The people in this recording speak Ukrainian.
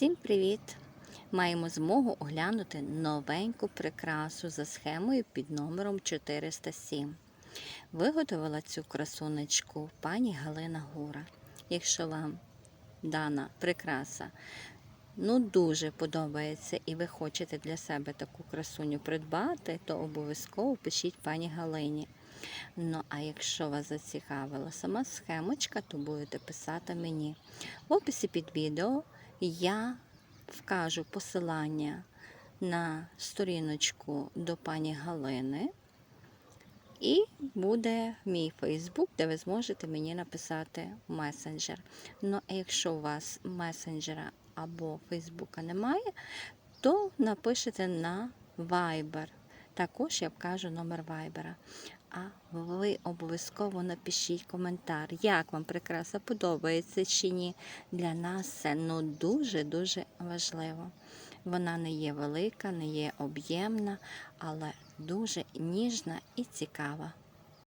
Всім привіт! Маємо змогу оглянути новеньку прикрасу за схемою під номером 407. Виготовила цю красунечку пані Галина Гура. Якщо вам дана прикраса ну дуже подобається і ви хочете для себе таку красуню придбати, то обов'язково пишіть пані Галині. Ну, а якщо вас зацікавила сама схемочка, то будете писати мені. В описі під відео я вкажу посилання на сторіночку до пані Галини. І буде мій Фейсбук, де ви зможете мені написати месенджер. Ну, а якщо у вас месенджера або Фейсбука немає, то напишете на Viber. Також я вкажу номер Вайбера. А ви обов'язково напишіть коментар, як вам прикраса подобається чи ні. Для нас це ну дуже-дуже важливо. Вона не є велика, не є об'ємна, але дуже ніжна і цікава.